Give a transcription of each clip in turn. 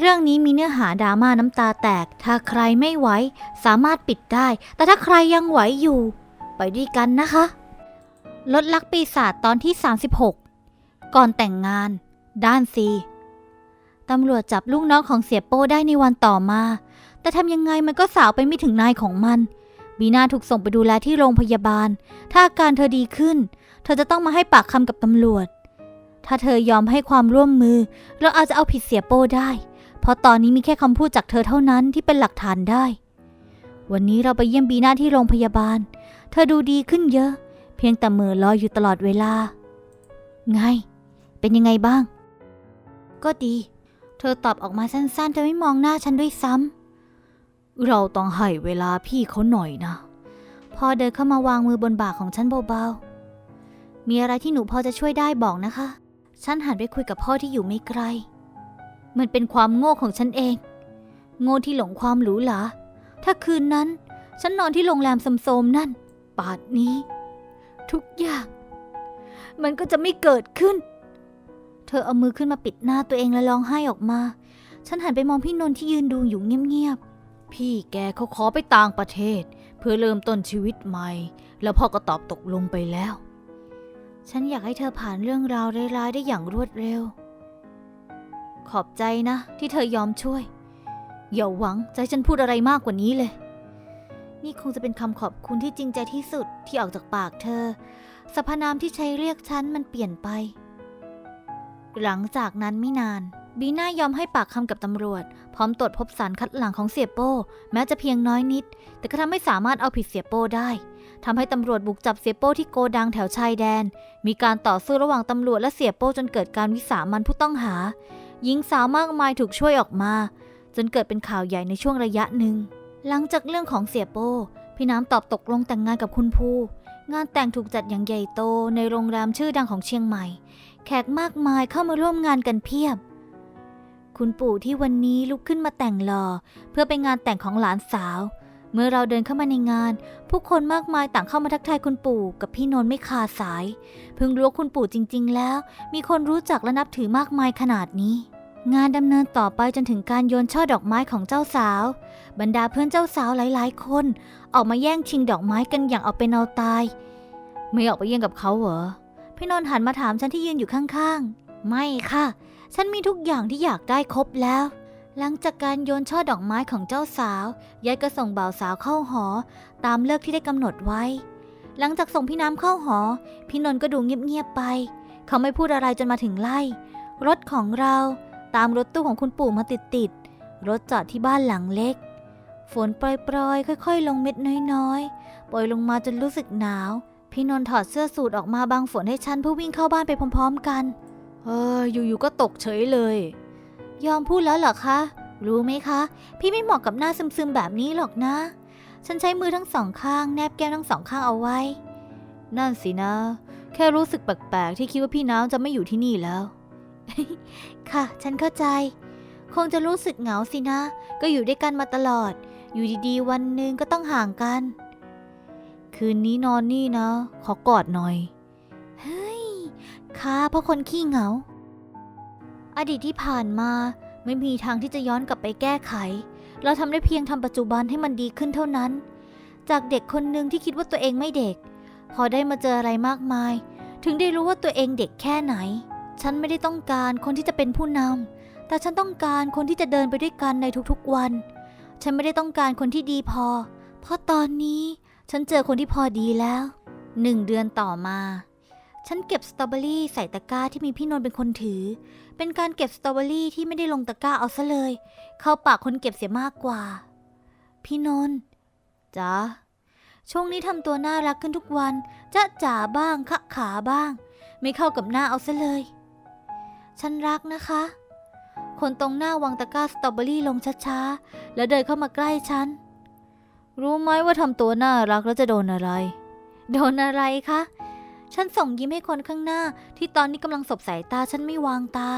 เรื่องนี้มีเนื้อหาดราม่าน้ำตาแตก ถ้าใครไม่ไหวสามารถปิดได้ แต่ถ้าใครยังไหวอยู่ ไปด้วยกันนะคะ ลดลักปีศาจตอนที่ 36 ก่อนแต่งงาน ด้านซีตำรวจจับลูกน้องของเสียโป้ได้ในวันต่อมา แต่ทำยังไงมันก็สาวไปไม่ถึงนายของมัน บีนาถูกส่งไปดูแลที่โรงพยาบาล ถ้าอาการเธอดีขึ้น เธอจะต้องมาให้ปากคำกับตำรวจถ้าเธอยอมให้ความร่วมมือ เราอาจจะเอาผิดเสียโป้ได้ เพราะตอนนี้มีแค่คำพูดจากเธอเท่านั้นที่เป็นหลักฐานได้ วันนี้เราไปเยี่ยมบีนาที่โรงพยาบาล เธอดูดีขึ้นเยอะ เพียงแต่เหมือลอยอยู่ตลอดเวลา ไง เป็นยังไงบ้าง ก็ดี เธอตอบออกมาสั้นๆเธอไม่มองหน้าฉันด้วยซ้ำเราต้องให้เวลาพี่เขาหน่อยนะ พอเดินเข้ามาวางมือบนบ่าของฉันเบาๆ มีอะไรที่หนูพอจะช่วยได้บอกนะคะ ฉันหันไปคุยกับพ่อที่อยู่ไม่ไกล มันเป็นความโง่ของฉันเอง โง่ที่หลงความหรูหราถ้าคืนนั้น ฉันนอนที่โรงแรมสมๆนั่น ป่านนี้ ทุกอย่าง มันก็จะไม่เกิดขึ้น เธอเอามือขึ้นมาปิดหน้าตัวเองแล้วร้องไห้ออกมา ฉันหันไปมองพี่นนท์ที่ยืนดูอยู่เงียบๆ พี่แกเขาขอไปต่างประเทศ เพื่อเริ่มต้นชีวิตใหม่ แล้วพ่อก็ตอบตกลงไปแล้ว ฉันอยากให้เธอผ่านเรื่องราวร้ายๆได้อย่างรวดเร็ว ขอบใจนะ ที่เธอยอมช่วย อย่าหวังใจะให้ฉันพูดอะไรมากกว่านี้เลย นี่คงจะเป็นคำขอบคุณที่จริงใจที่สุดที่ออกจากปากเธอสรรพนามที่ใช้เรียกฉันมันเปลี่ยนไป หลังจากนั้นไม่นาน บีน่ายอมให้ปากคำกับตำรวจ พร้อมตรวจพบสารคัดหลั่งของเสียโป้ แม้จะเพียงน้อยนิด แต่ก็ทำให้สามารถเอาผิดเสียโป้ได้ทำให้ตำรวจบุกจับเสียโป้ที่โกดังแถวชายแดน มีการต่อสู้ระหว่างตำรวจและเสียโป้จนเกิดการวิสามันผู้ต้องหา หญิงสาวมากมายถูกช่วยออกมา จนเกิดเป็นข่าวใหญ่ในช่วงระยะหนึ่ง หลังจากเรื่องของเสียโป้ พี่น้ำตอบตกลงแต่งงานกับคุณภูงานแต่งถูกจัดอย่างใหญ่โตในโรงแรมชื่อดังของเชียงใหม่ แขกมากมายเข้ามาร่วมงานกันเพียบ คุณปู่ที่วันนี้ลุกขึ้นมาแต่งหล่อ เพื่อไปงานแต่งของหลานสาว เมื่อเราเดินเข้ามาในงาน ผู้คนมากมายต่างเข้ามาทักทายคุณปู่กับพี่นนท์ไม่ขาดสาย เพิ่งรู้คุณปู่จริง ๆ แล้ว มีคนรู้จักและนับถือมากมายขนาดนี้ งานดำเนินต่อไปจนถึงการโยนช่อดอกไม้ของเจ้าสาว บรรดาเพื่อนเจ้าสาวหลายๆ คน ออกมาแย่งชิงดอกไม้กันอย่างเอาเป็นเอาตาย ไม่ออกไปแย่งกับเขาเหรอ พี่นนท์หันมาถามฉันที่ยืนอยู่ข้างๆ ไม่ค่ะ ฉันมีทุกอย่างที่อยากได้ครบแล้ว หลังจากการโยนช่อดอกไม้ของเจ้าสาวยายก็ส่งบ่าวสาวเข้าหอ ตามเลิกที่ได้กำหนดไว้ หลังจากส่งพี่น้ำเข้าหอ พี่นนท์ก็ดูเงียบๆไป เขาไม่พูดอะไรจนมาถึงไล่รถของเรา ตามรถตู้ของคุณปู่มาติดๆ รถจอดที่บ้านหลังเล็ก ฝนปรอยๆ ค่อย ๆ ลงเม็ดน้อยๆ ปล่อยลงมาจนรู้สึกหนาว พี่นนท์ถอดเสื้อสูทออกมาบังฝนให้ฉันเพื่อวิ่งเข้าบ้านไปพร้อม ๆ กัน เอออยู่ๆ ก็ตกเฉยเลย ยอมพูดแล้วเหรอคะ รู้ไหมคะ พี่ไม่เหมาะกับหน้าซึมๆ แบบนี้หรอกนะ ฉันใช้มือทั้งสองข้างแนบแก้มทั้งสองข้างเอาไว้ นั่นสินะ แค่รู้สึกแปลกๆ ที่คิดว่าพี่น้ำจะไม่อยู่ที่นี่แล้ว ค่ะ ฉันเข้าใจ คงจะรู้สึกเหงาสินะ ก็อยู่ด้วยกันมาตลอด อยู่ดีๆ วันหนึ่งก็ต้องห่างกัน คืนนี้นอนนี่นะ ขอกอดหน่อย เฮ้ย ค่ะเพราะคนขี้เหงา อดีตที่ผ่านมาไม่มีทางที่จะย้อนกลับไปแก้ไข เราทำได้เพียงทำปัจจุบันให้มันดีขึ้นเท่านั้น จากเด็กคนหนึ่งที่คิดว่าตัวเองไม่เด็ก พอได้มาเจออะไรมากมาย ถึงได้รู้ว่าตัวเองเด็กแค่ไหน ฉันไม่ได้ต้องการคนที่จะเป็นผู้นำ แต่ฉันต้องการคนที่จะเดินไปด้วยกันในทุกๆวัน ฉันไม่ได้ต้องการคนที่ดีพอ เพราะตอนนี้ฉันเจอคนที่พอดีแล้ว หนึ่งเดือนต่อมา ฉันเก็บสตรอเบอรี่ใส่ตะกร้าที่มีพี่นนท์เป็นคนถือ เป็นการเก็บสตรอเบอรี่ที่ไม่ได้ลงตะกร้าเอาซะเลย เข้าปากคนเก็บเสียมากกว่า พี่นนท์จ๋าช่วงนี้ทำตัวน่ารักขึ้นทุกวัน จะจ๋าบ้างคะขาบ้าง ไม่เข้ากับหน้าเอาซะเลย ฉันรักนะคะ คนตรงหน้าวางตะกร้าสตรอเบอรี่ลงช้าๆ แล้วเดินเข้ามาใกล้ฉัน รู้ไหมว่าทำตัวน่ารักแล้วจะโดนอะไร โดนอะไรคะ ฉันส่งยิ้มให้คนข้างหน้าที่ตอนนี้กำลังสบสายตาฉันไม่วางตา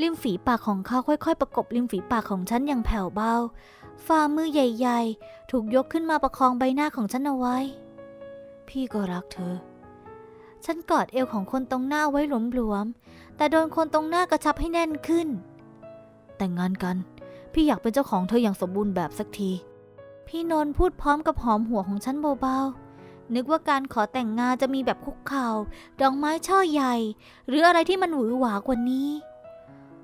ริมฝีปากของเขาค่อยๆ ประกบริมฝีปากของฉันอย่างแผ่วเบา ฝ่ามือใหญ่ ๆ ถูกยกขึ้นมาประคองใบหน้าของฉันเอาไว้ พี่ก็รักเธอ ฉันกอดเอวของคนตรงหน้าไว้หลวมๆ แต่โดนคนตรงหน้ากระชับให้แน่นขึ้น แต่งงานกัน พี่อยากเป็นเจ้าของเธออย่างสมบูรณ์แบบสักที พี่นนท์พูดพร้อมกับหอมหัวของฉันเบาๆ นึกว่าการขอแต่งงานจะมีแบบคุกเข่าดอกไม้ช่อใหญ่ หรืออะไรที่มันหวือหวากว่านี้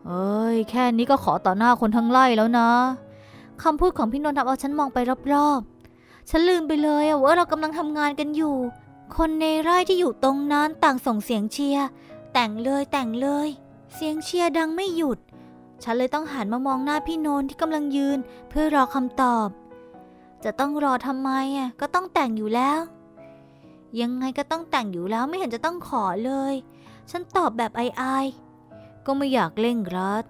เอ้ย แค่นี้ก็ขอต่อหน้าคนทั้งไร่แล้วนะคำพูดของพี่นนท์ทำเอาฉันมองไปรอบๆ ฉันลืมไปเลยว่าเรากำลังทำงานกันอยู่ คนในไร่ที่อยู่ตรงนั้นต่างส่งเสียงเชียร์แต่งเลยแต่งเลย เสียงเชียร์ดังไม่หยุด ฉันเลยต้องหันมามองหน้าพี่นนท์ที่กำลังยืนเพื่อรอคำตอบ จะต้องรอทำไมอะก็ต้องแต่งอยู่แล้ว ยังไงก็ต้องแต่งอยู่แล้วไม่เห็นจะต้องขอเลย ฉันตอบแบบอายๆก็ไม่อยากเร่งรัด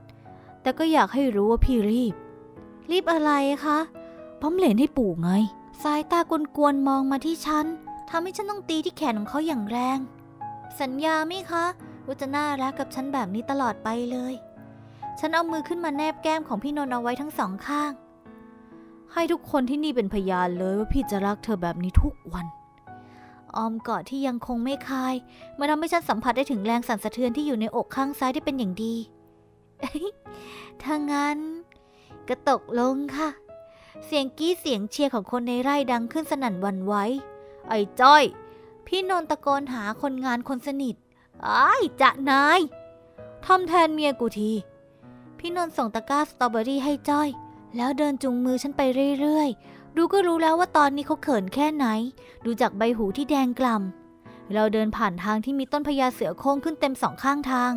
แต่ก็อยากให้รู้ว่าพี่รีบ รีบอะไรคะปั๊มเหรนให้ปู่ไง สายตากวนๆมองมาที่ฉัน ทำให้ฉันต้องตีที่แขนของเขาอย่างแรง สัญญาไหมคะว่าจะน่ารักกับฉันแบบนี้ตลอดไปเลย ฉันเอามือขึ้นมาแนบแก้มของพี่นนท์เอาไว้ทั้งสองข้าง ให้ทุกคนที่นี่เป็นพยานเลยว่าพี่จะรักเธอแบบนี้ทุกวัน ออมกอดที่ยังคงไม่คลายมาทำให้ฉันสัมผัสได้ถึงแรงสั่นสะเทือนที่อยู่ในอกข้างซ้ายได้เป็นอย่างดีถ้างั้น ก็ตกลงค่ะ เสียงกี้เสียงเชียร์ของคนในไร่ดังขึ้นสนั่นวันไหว ไอ้จ้อย พี่นนท์ตะโกนหาคนงานคนสนิทอ้ายจะนายทำแทนเมียกูที พี่นนทส่งตะกร้าสตรอเบอรี่ให้จ้อย แล้วเดินจูงมือฉันไปเรื่อยๆ ดูก็รู้แล้วว่าตอนนี้เขาเขินแค่ไหน ดูจากใบหูที่แดงกล่ำ เราเดินผ่านทางที่มีต้นพญาเสือโค้งขึ้นเต็มสองข้างทาง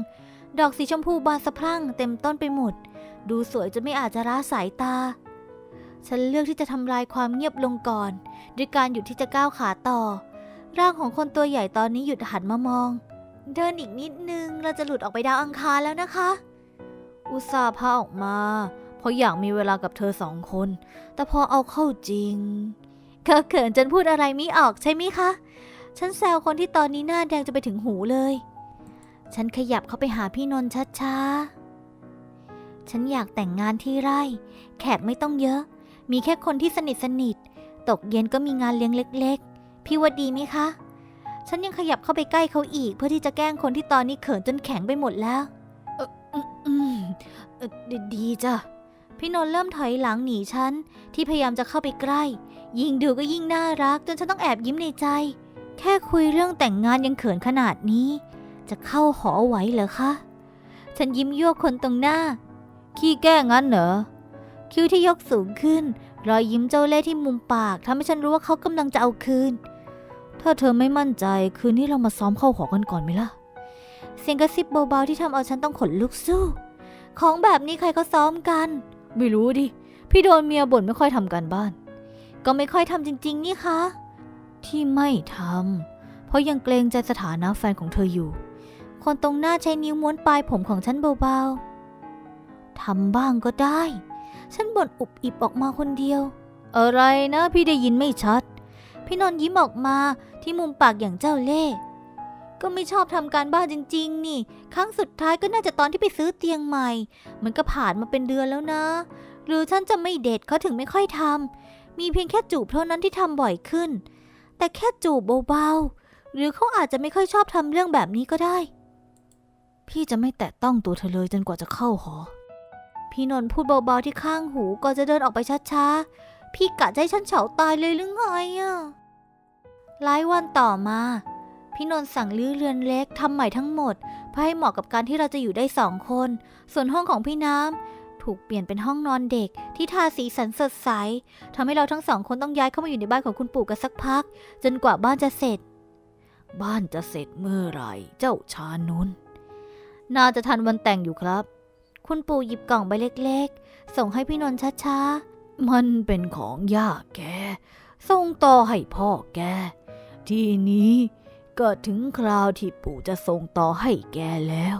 ดอกสีชมพูบานสะพรั่งเต็มต้นไปหมด ดูสวยจนไม่อาจจะร้าสายตา ฉันเลือกที่จะทำลายความเงียบลงก่อน ด้วยการหยุดที่จะก้าวขาต่อ ร่างของคนตัวใหญ่ตอนนี้หยุดหันมามอง เดินอีกนิดนึงเราจะหลุดออกไปดาวอังคารแล้วนะคะ อุตส่าห์พาออกมา เพราะอยากมีเวลากับเธอสองคน แต่พอเอาเข้าจริงก็เขินจนพูดอะไรไม่ออกใช่ไหมคะฉันแซวคนที่ตอนนี้หน้าแดงจะไปถึงหูเลย ฉันขยับเข้าไปหาพี่นนท์ช้าๆ ฉันอยากแต่งงานที่ไร่ แขกไม่ต้องเยอะ มีแค่คนที่สนิทสนิท ตกเย็นก็มีงานเลี้ยงเล็ก ๆ พี่ว่าดีไหมคะ ฉันยังขยับเข้าไปใกล้เขาอีก เพื่อที่จะแกล้งคนที่ตอนนี้เขินจนแข็งไปหมดแล้วเอออืมอืมเอ่อดดีจ้ะ พี่นนท์เริ่มถอยหลังหนีฉัน ที่พยายามจะเข้าไปใกล้ ยิ่งดูก็ยิ่งน่ารัก จนฉันต้องแอบยิ้มในใจ แค่คุยเรื่องแต่งงานยังเขินขนาดนี้ จะเข้าหอไหวเหรอคะ ฉันยิ้มยั่วคนตรงหน้า ขี้แก้งั้นเหรอ คิ้วที่ยกสูงขึ้น รอยยิ้มเจ้าเล่ห์ที่มุมปากทำให้ฉันรู้ว่าเขากำลังจะเอาคืน ถ้าเธอไม่มั่นใจคืนนี้เรามาซ้อมเข้าหอกันก่อนไหมล่ะ เสียงกระซิบเบาๆที่ทำเอาฉันต้องขนลุกสู้ ของแบบนี้ใครเขาซ้อมกัน ไม่รู้ดิ พี่โดนเมียบ่นไม่ค่อยทำการบ้าน ก็ไม่ค่อยทำจริง ๆ นี่คะ ที่ไม่ทำเพราะยังเกรงใจสถานะแฟนของเธออยู่ คนตรงหน้าใช้นิ้วม้วนปลายผมของฉันเบาๆทำบ้างก็ได้ ฉันบ่นอุบอิบออกมาคนเดียว อะไรนะพี่ได้ยินไม่ชัด พี่นนท์ยิ้มออกมาที่มุมปากอย่างเจ้าเล่ห์ก็ไม่ชอบทำการบ้านจริง ๆ นี่ ครั้งสุดท้ายก็น่าจะตอนที่ไปซื้อเตียงใหม่ มันก็ผ่านมาเป็นเดือนแล้วนะ หรือฉันจะไม่เด็ดเขาถึงไม่ค่อยทำ มีเพียงแค่จูบเท่านั้นที่ทำบ่อยขึ้น แต่แค่จูบเบาๆ หรือเขาอาจจะไม่ค่อยชอบทำเรื่องแบบนี้ก็ได้ พี่จะไม่แตะต้องตัวเธอเลยจนกว่าจะเข้าหอ พี่นนท์พูดเบาๆที่ข้างหูก่อนจะเดินออกไปช้าๆ พี่กะให้ฉันเฉาตายเลยหรือไงอะหลายวันต่อมา พี่นนท์สั่งรื้อเรือนเล็กทำใหม่ทั้งหมด เพื่อให้เหมาะกับการที่เราจะอยู่ได้สองคน ส่วนห้องของพี่น้ำถูกเปลี่ยนเป็นห้องนอนเด็กที่ทาสีสันสดใสทำให้เราทั้งสองคนต้องย้ายเข้ามาอยู่ในบ้านของคุณปู่กันสักพัก จนกว่าบ้านจะเสร็จ บ้านจะเสร็จเมื่อไหร่ เจ้าชานุนน่าจะทันวันแต่งอยู่ครับ คุณปู่หยิบกล่องใบเล็กๆ ส่งให้พี่นนท์ช้าๆ มันเป็นของย่าแก ส่งต่อให้พ่อแก ทีนี้ก็ถึงคราวที่ปู่จะส่งต่อให้แกแล้ว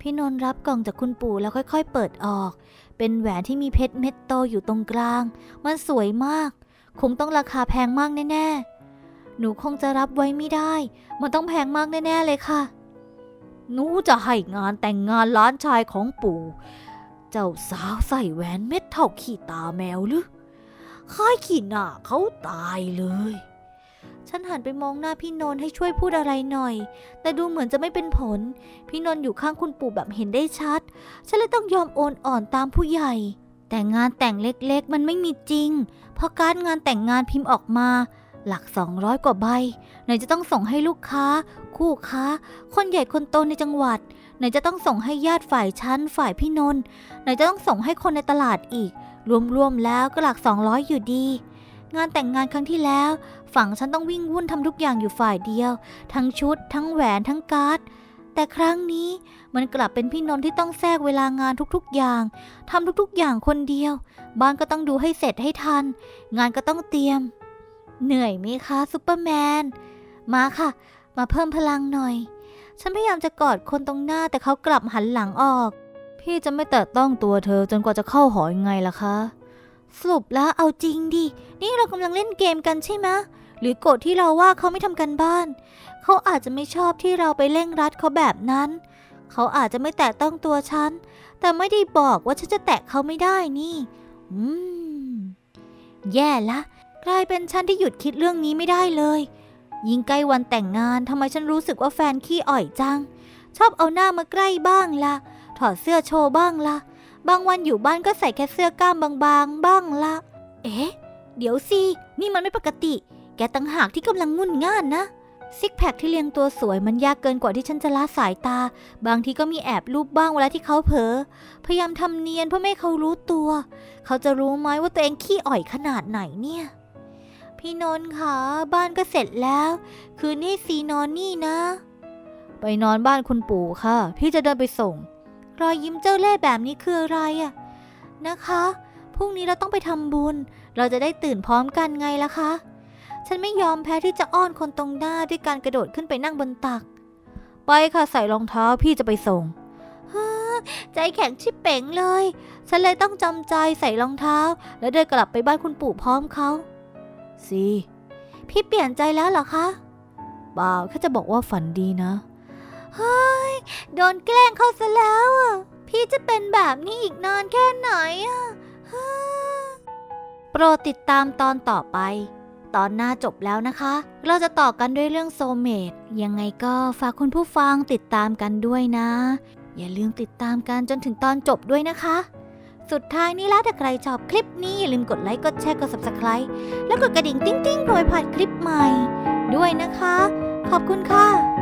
พี่นนท์รับกล่องจากคุณปู่แล้วค่อยๆ เปิดออก เป็นแหวนที่มีเพชรเม็ดโตอยู่ตรงกลาง มันสวยมาก คงต้องราคาแพงมากแน่ๆ หนูคงจะรับไว้ไม่ได้ มันต้องแพงมากแน่ๆเลยค่ะ หนูจะให้งานแต่งงานล้านชายของปู่ เจ้าสาวใส่แหวนเม็ดเท่าขี้ตาแมวหรือค่ายขี้หน้าเขาตายเลย ฉันหันไปมองหน้าพี่นนท์ให้ช่วยพูดอะไรหน่อย แต่ดูเหมือนจะไม่เป็นผล พี่นนท์อยู่ข้างคุณปู่แบบเห็นได้ชัด ฉันเลยต้องยอมโอนอ่อนตามผู้ใหญ่ แต่งานแต่งเล็กๆ มันไม่มีจริง เพราะการดงานแต่งงานพิมพ์ออกมา หลัก 200 กว่าใบ ไหนจะต้องส่งให้ลูกค้า คู่ค้า คนใหญ่คนโตในจังหวัด ไหนจะต้องส่งให้ญาติฝ่ายชั้นฝ่ายพี่นนท์ไหนจะต้องส่งให้คนในตลาดอีก รวมๆแล้วก็หลัก 200 อยู่ดี งานแต่งงานครั้งที่แล้ว ฝั่งฉันต้องวิ่งวุ่นทำทุกอย่างอยู่ฝ่ายเดียว ทั้งชุด ทั้งแหวนทั้งการ์ดแต่ครั้งนี้มันกลับเป็นพี่นนท์ที่ต้องแทรกเวลางานทุกๆอย่างทำทุกๆอย่างคนเดียว บ้านก็ต้องดูให้เสร็จให้ทัน งานก็ต้องเตรียม เหนื่อยไหมคะซุปเปอร์แมน มาค่ะ มาเพิ่มพลังหน่อย ฉันพยายามจะกอดคนตรงหน้าแต่เขากลับหันหลังออก พี่จะไม่แตะต้องตัวเธอจนกว่าจะเข้าหอยังไงล่ะคะ สรุปแล้วเอาจริงดิ นี่เรากำลังเล่นเกมกันใช่ไหมหรือโกรธที่เราว่าเขาไม่ทำกันบ้าน เขาอาจจะไม่ชอบที่เราไปเร่งรัดเขาแบบนั้น เขาอาจจะไม่แตะต้องตัวฉัน แต่ไม่ได้บอกว่าฉันจะแตะเขาไม่ได้นี่ อืม แย่ละ กลายเป็นฉันที่หยุดคิดเรื่องนี้ไม่ได้เลย ยิ่งใกล้วันแต่งงานทำไมฉันรู้สึกว่าแฟนขี้อ่อยจัง ชอบเอาหน้ามาใกล้บ้างละถอดเสื้อโชว์บ้างละบางวันอยู่บ้านก็ใส่แค่เสื้อกล้ามบางๆบ้างละเอ๊ะ เดี๋ยวสิ นี่มันไม่ปกติ แกตั้งหากที่กำลังงุ่นง่านนะซิกแพคที่เรียงตัวสวยมันยากเกินกว่าที่ฉันจะละสายตา บางทีก็มีแอบรูปบ้างเวลาที่เขาเผลอ พยายามทำเนียนเพื่อไม่ให้เขารู้ตัว เขาจะรู้ไหมว่าตัวเองขี้อ่อยขนาดไหนเนี่ย พี่นนท์คะบ้านก็เสร็จแล้ว คืนนี้ซีนอนนี่นะ ไปนอนบ้านคุณปู่ค่ะ พี่จะเดินไปส่ง รอยยิ้มเจ้าเล่ห์แบบนี้คืออะไรอะนะคะ พรุ่งนี้เราต้องไปทำบุญ เราจะได้ตื่นพร้อมกันไงล่ะคะ ฉันไม่ยอมแพ้ที่จะอ้อนคนตรงหน้าด้วยการกระโดดขึ้นไปนั่งบนตัก ไปค่ะใส่รองเท้าพี่จะไปส่งใจแข็งชิบเป๋งเลย ฉันเลยต้องจำใจใส่รองเท้า แล้วเดินกลับไปบ้านคุณปู่พร้อมเขา สิพี่เปลี่ยนใจแล้วเหรอคะเปล่าแค่จะบอกว่าฝันดีนะ เฮ้ย โดนแกล้งเข้าซะแล้วอะ พี่จะเป็นแบบนี้อีกนานแค่ไหนอะฮ่าโปรดติดตามตอนต่อไป ตอนหน้าจบแล้วนะคะ เราจะต่อกันด้วยเรื่องโซเมดยังไงก็ฝากคุณผู้ฟังติดตามกันด้วยนะ อย่าลืมติดตามกันจนถึงตอนจบด้วยนะคะ สุดท้ายนี้แล้วถ้าใครชอบคลิปนี้ อย่าลืมกดไลค์ กดแชร์ กด subscribe แล้วกดกระดิ่งติ้งๆเพื่อไม่พลาดคลิปใหม่ ด้วยนะคะ ขอบคุณค่ะ